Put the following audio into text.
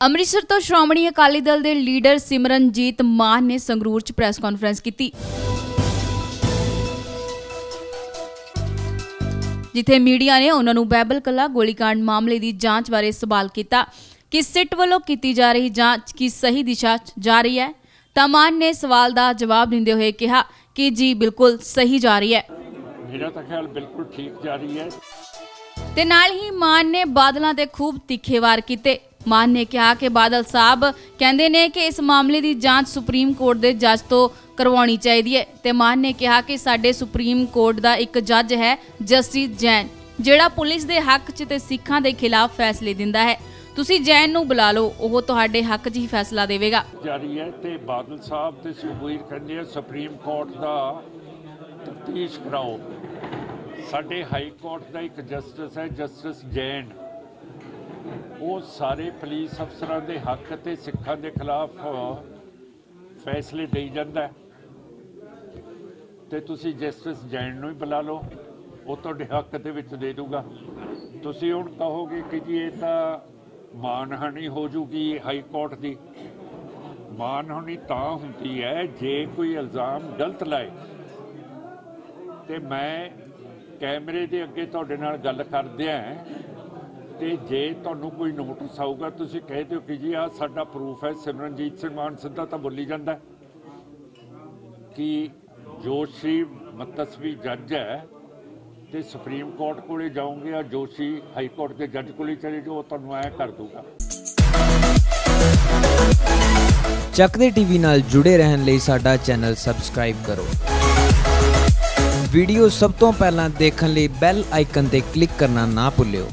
ਅੰਮ੍ਰਿਤਸਰ ਤੋਂ ਸ਼੍ਰੋਮਣੀ ਅਕਾਲੀ ਦਲ ਦੇ ਲੀਡਰ ਸਿਮਰਨਜੀਤ ਮਾਨ ਨੇ ਸੰਗਰੂਰ 'ਚ ਪ੍ਰੈਸ ਕਾਨਫਰੰਸ ਕੀਤੀ। ਜਿੱਥੇ ਮੀਡੀਆ ਨੇ ਉਹਨਾਂ ਨੂੰ ਬੈਬਲ ਕਲਾ ਗੋਲੀकांड ਮਾਮਲੇ ਦੀ ਜਾਂਚ ਬਾਰੇ ਸਵਾਲ ਕੀਤਾ ਕਿ ਸਿੱਟ ਵੱਲੋਂ ਕੀਤੀ ਜਾ ਰਹੀ ਜਾਂਚ ਕੀ ਸਹੀ ਦਿਸ਼ਾ 'ਚ ਜਾ ਰਹੀ ਹੈ। ਤਾਂ ਮਾਨ ਨੇ ਸਵਾਲ ਦਾ ਜਵਾਬ ਦਿੰਦੇ ਹੋਏ ਕਿਹਾ ਕਿ ਜੀ ਬਿਲਕੁਲ ਸਹੀ ਜਾ ਰਹੀ ਹੈ। ਮੇਰਾ ਤਾਂ ਖਿਆਲ ਬਿਲਕੁਲ ਠੀਕ ਜਾ ਰਹੀ ਹੈ। ਤੇ ਨਾਲ ਹੀ ਮਾਨ ਨੇ ਬਾਦਲਾਂ ਤੇ ਖੂਬ ਤਿੱਖੇ ਵਾਰ ਕੀਤੇ। ਮਾਨ ਨੇ ਕਿਹਾ ਕਿ ਬਾਦਲ ਸਾਹਿਬ ਕਹਿੰਦੇ ਨੇ ਕਿ ਇਸ ਮਾਮਲੇ ਦੀ ਜਾਂਚ ਸੁਪਰੀਮ ਕੋਰਟ ਦੇ ਜੱਜ ਤੋਂ ਕਰਵਾਉਣੀ ਚਾਹੀਦੀ ਹੈ ਤੇ ਮਾਨ ਨੇ ਕਿਹਾ ਕਿ ਸਾਡੇ ਸੁਪਰੀਮ ਕੋਰਟ ਦਾ ਇੱਕ ਜੱਜ ਹੈ ਜਸਟਿਸ ਜੈਨ, ਜਿਹੜਾ ਪੁਲਿਸ ਦੇ ਹੱਕ 'ਚ ਤੇ ਸਿੱਖਾਂ ਦੇ ਖਿਲਾਫ ਫੈਸਲੇ ਦਿੰਦਾ ਹੈ। ਤੁਸੀਂ ਜੈਨ ਨੂੰ ਬੁਲਾ ਲਓ, ਉਹ ਤੁਹਾਡੇ ਹੱਕ 'ਚ ਹੀ ਫੈਸਲਾ ਦੇਵੇਗਾ। ਜਾਰੀ ਹੈ ਤੇ ਬਾਦਲ ਸਾਹਿਬ ਤੇ ਸੁਖਬੀਰ ਕਹਿੰਦੇ ਆ ਸੁਪਰੀਮ ਕੋਰਟ ਦਾ ਤਫਤੀਸ਼ ਕਰਾਓ। ਸਾਡੇ ਹਾਈ ਕੋਰਟ ਦਾ ਇੱਕ ਜਸਟਿਸ ਹੈ ਜਸਟਿਸ ਜੈਨ। ਉਹ ਸਾਰੇ ਪੁਲਿਸ ਅਫਸਰਾਂ ਦੇ ਹੱਕ ਤੇ ਸਿੱਖਾਂ ਦੇ ਖਿਲਾਫ ਫੈਸਲੇ ਦੇਈ ਜਾਂਦਾ ਹੈ। ਤੇ ਤੁਸੀਂ ਜਸਟਿਸ ਜੈਨ ਨੂੰ ਹੀ ਬੁਲਾ ਲਓ, ਉਹ ਤੁਹਾਡੇ ਹੱਕ ਦੇ ਵਿੱਚ ਦੇ ਦੂਗਾ। ਤੁਸੀਂ ਹੁਣ ਕਹੋਗੇ ਕਿ ਜੀ ਇਹ ਤਾਂ ਮਾਨਹਾਨੀ ਹੋ ਜੂਗੀ ਹਾਈ ਕੋਰਟ ਦੀ। ਮਾਨਹਾਨੀ ਤਾਂ ਹੁੰਦੀ ਹੈ ਜੇ ਕੋਈ ਇਲਜ਼ਾਮ ਗਲਤ ਲਾਏ। ਤੇ ਮੈਂ ਕੈਮਰੇ ਦੇ ਅੱਗੇ ਤੁਹਾਡੇ ਨਾਲ ਗੱਲ ਕਰਦਿਆਂ ਤੇ ਜੇ ਤੁਹਾਨੂੰ ਕੋਈ ਨੋਟਿਸ ਆਊਗਾ, ਤੁਸੀਂ ਕਹਿ ਦਿਓ ਕਿ ਜੀ ਆ ਸਾਡਾ ਪ੍ਰੂਫ ਹੈ, ਸਿਮਰਨਜੀਤ ਸਿੰਘ ਮਾਨ ਸਿੱਧਾ ਤਾਂ ਬੋਲੀ ਜਾਂਦਾ ਕਿ ਜੋਸ਼ੀ ਮਤਸਵੀ ਜੱਜ ਹੈ ਤੇ ਸੁਪਰੀਮ ਕੋਰਟ ਕੋਲੇ ਜਾਓਗੇ ਆ ਜੋਸ਼ੀ ਹਾਈ ਕੋਰਟ ਦੇ ਜੱਜ ਕੋਲੇ ਚਲੇ ਜਾਓ ਤੁਹਾਨੂੰ ਐ ਕਰ ਦੂਗਾ ਚੱਕਦੇ ਟੀਵੀ ਨਾਲ ਜੁੜੇ ਰਹਿਣ ਲਈ ਸਾਡਾ ਚੈਨਲ ਸਬਸਕ੍ਰਾਈਬ ਕਰੋ। ਵੀਡੀਓ ਸਭ ਤੋਂ ਪਹਿਲਾਂ ਦੇਖਣ ਲਈ ਬੈਲ ਆਈਕਨ ਤੇ ਕਲਿੱਕ ਕਰਨਾ ਨਾ ਭੁੱਲਿਓ।